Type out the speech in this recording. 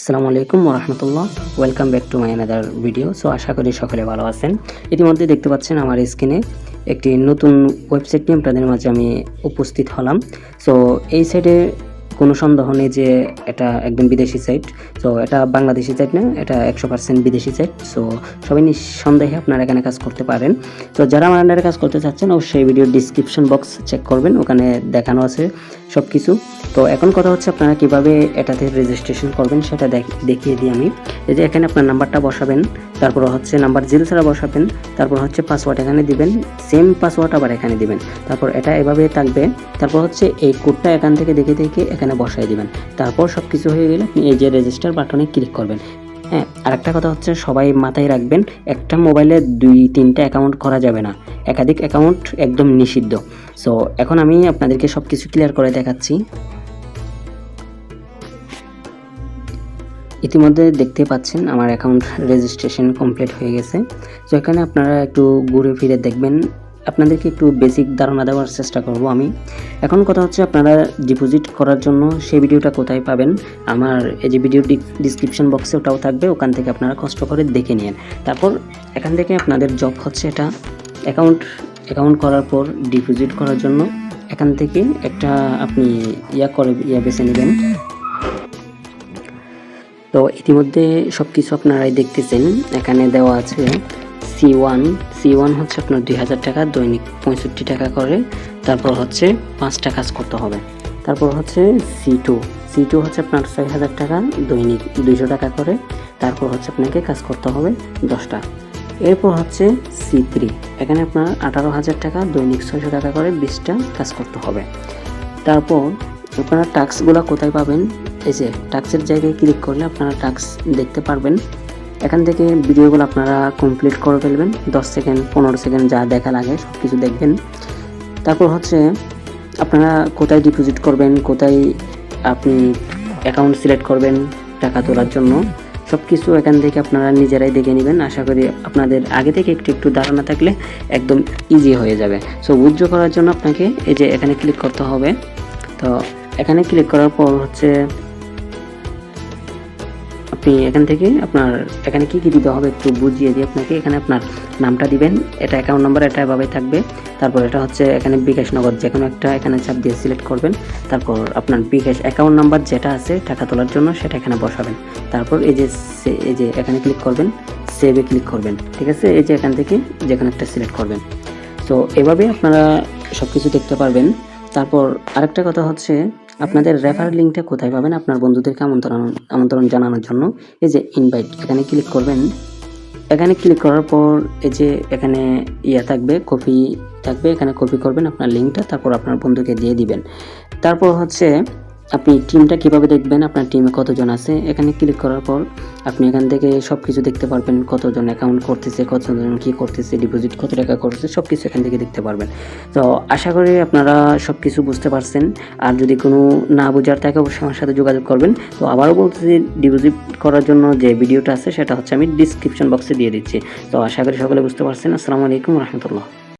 আসসালামু আলাইকুম রহমতুল্লাহ। Welcome back to my another video so আশা করি সকলে ভালো আছেন। ইতিমধ্যে দেখতে পাচ্ছেন আমার স্ক্রিনে একটি নতুন ওয়েবসাইট নিয়ে আপনাদের মাঝে আমি উপস্থিত হলাম। সো এই সাইটে কোনো সন্দেহ নেই যে এটা একদম বিদেশি সাইট সো এটা বাংলাদেশি সাইট না, এটা একশো পার্সেন্ট বিদেশি সাইট সো সবাই নিঃসন্দেহে আপনারা এখানে কাজ করতে পারেন। তো যারা আমার কাজ করতে চাচ্ছেন, অবশ্যই ভিডিও ডিসক্রিপশন বক্স চেক করবেন। ওখানে দেখানো আছে। সব কিছু তো এখন কথা হচ্ছে আপনারা কীভাবে এটাতে রেজিস্ট্রেশন করবেন সেটা দেখ- দেখিয়ে দিই আমি। এই যে এখানে আপনার নাম্বারটা বসাবেন, তারপর হচ্ছে নাম্বার জিরো ছাড়া বসাবেন, তারপর হচ্ছে পাসওয়ার্ড এখানে দিবেন সেম পাসওয়ার্ড আবার এখানে দিবেন। তারপর এটা এভাবে থাকবে, তারপর হচ্ছে এই কোডটা এখান থেকে দেখে দেখে এখানে বসাই দিবেন। তারপর সব কিছু হয়ে গেলে আপনি এই যে রেজিস্টার বাটনে ক্লিক করবেন। হ্যাঁ আরেকটা কথা হচ্ছে সবাই মাথায় রাখবেন, একটা মোবাইলে দুই, তিনটা অ্যাকাউন্ট করা যাবে না। একাধিক অ্যাকাউন্ট একদম নিষিদ্ধ। সো এখন আমি আপনাদেরকে সব কিছু ক্লিয়ার করে দেখাচ্ছি। ইতিমধ্যে দেখতে পাচ্ছেন আমার অ্যাকাউন্ট রেজিস্ট্রেশন কমপ্লিট হয়ে গেছে। তো এখানে আপনারা একটু ঘুরে ফিরে দেখবেন। আপনাদেরকে একটু বেসিক ধারণা দেওয়ার চেষ্টা করব আমি। এখন কথা হচ্ছে আপনারা ডিপোজিট করার জন্য সেই ভিডিওটা কোথায় পাবেন? আমার এই যে ভিডিও ডিসক্রিপশন বক্সে ওটাও থাকবে, ওখান থেকে আপনারা কষ্ট করে দেখে নিন। তারপর এখান থেকে আপনাদের জব হচ্ছে এটা। অ্যাকাউন্ট অ্যাকাউন্ট করার পর ডিপোজিট করার জন্য এখান থেকে একটা আপনি ইয়া করে, ইয়া বেছে নেবেন। তো ইতিমধ্যে সব কিছু আপনারাই দেখতেছেন। এখানে দেওয়া আছে সি ওয়ান সি ওয়ান হচ্ছে আপনার দুই হাজার টাকা, দৈনিক পঁয়ষট্টি টাকা করে। তারপর হচ্ছে পাঁচটা কাজ করতে হবে। তারপর হচ্ছে সি টু সি টু হচ্ছে আপনার ছয় হাজার টাকা, দৈনিক দুইশো টাকা করে। তারপর হচ্ছে আপনাকে কাজ করতে হবে দশটা। এরপর হচ্ছে সি থ্রি এখানে আপনার আঠারো হাজার টাকা, দৈনিক ছয়শো টাকা করে বিশটা কাজ করতে হবে। তারপর আপনারা টাস্কগুলো কোথায় পাবেন? এই যে টাস্কের জায়গায় ক্লিক করলে আপনারা টাস্ক দেখতে পারবেন। এখান থেকে ভিডিওগুলো আপনারা কমপ্লিট করে ফেলবেন। দশ সেকেন্ড, পনেরো সেকেন্ড যা দেখা লাগে সব কিছু দেখবেন। তারপর হচ্ছে, আপনারা কোথায় ডিপোজিট করবেন, কোথায় আপনি অ্যাকাউন্ট সিলেক্ট করবেন টাকা তোলার জন্য সব কিছু এখান থেকে আপনারা নিজেরাই দেখে নেবেন। আশা করি আপনাদের আগে থেকে একটু একটু ধারণা থাকলে একদম ইজি হয়ে যাবে। সো উইথড্র করার জন্য আপনাকে এই যে এখানে ক্লিক করতে হবে। তো, এখানে ক্লিক করার পর হচ্ছে আপনি এখান থেকে আপনার এখানে কি কি দিতে হবে একটু বুঝিয়ে দিই আপনাকে এখানে আপনার নামটা দিবেন। এটা অ্যাকাউন্ট নাম্বার এটা এভাবে থাকবে। তারপর এটা হচ্ছে এখানে বিকাশ নগদ যে কোনো একটা এখানে চাপ দিয়ে সিলেক্ট করবেন। তারপর আপনার বিকাশ অ্যাকাউন্ট নাম্বার যেটা আছে, টাকা তোলার জন্য সেটা এখানে বসাবেন। তারপর এই যে এই যে এখানে ক্লিক করবেন সেভে ক্লিক করবেন। ঠিক আছে? এই যে এখান থেকে যে কোনো একটা সিলেক্ট করবেন। তো এভাবে আপনারা সব কিছু দেখতে পারবেন। তারপর আরেকটা কথা হচ্ছে আপনাদের রেফার লিঙ্কটা কোথায় পাবেন আপনার বন্ধুদেরকে আমন্ত্রণ আমন্ত্রণ জানানোর জন্য? এই যে ইনভাইট এখানে ক্লিক করবেন। এখানে ক্লিক করার পর এই যে এখানে ইয়া থাকবে কপি থাকবে। এখানে কপি করবেন আপনার লিঙ্কটা তারপর আপনার বন্ধুকে দিয়ে দিবেন। তারপর হচ্ছে আপনি টিমটা কীভাবে দেখবেন? আপনার টিমে কতজন আছে? এখানে ক্লিক করার পর আপনি এখান থেকে সব কিছু দেখতে পারবেন, কতজন অ্যাকাউন্ট করতেছে, কতজন কি করতেছে ডিপোজিট কত টাকা করতেছে সব কিছু এখান থেকে দেখতে পারবেন। তো আশা করি আপনারা সব কিছু বুঝতে পারছেন। আর যদি কোনো না বোঝার থাকে, অবশ্যই আমার সাথে যোগাযোগ করবেন। তো আবারও বলতেছি ডিপোজিট করার জন্য যে ভিডিওটা আছে, সেটা হচ্ছে আমি ডিসক্রিপশন বক্সে দিয়ে দিচ্ছি। তো আশা করি সকলে বুঝতে পারছেন। আসসালামু আলাইকুম রহমতুল্লাহ।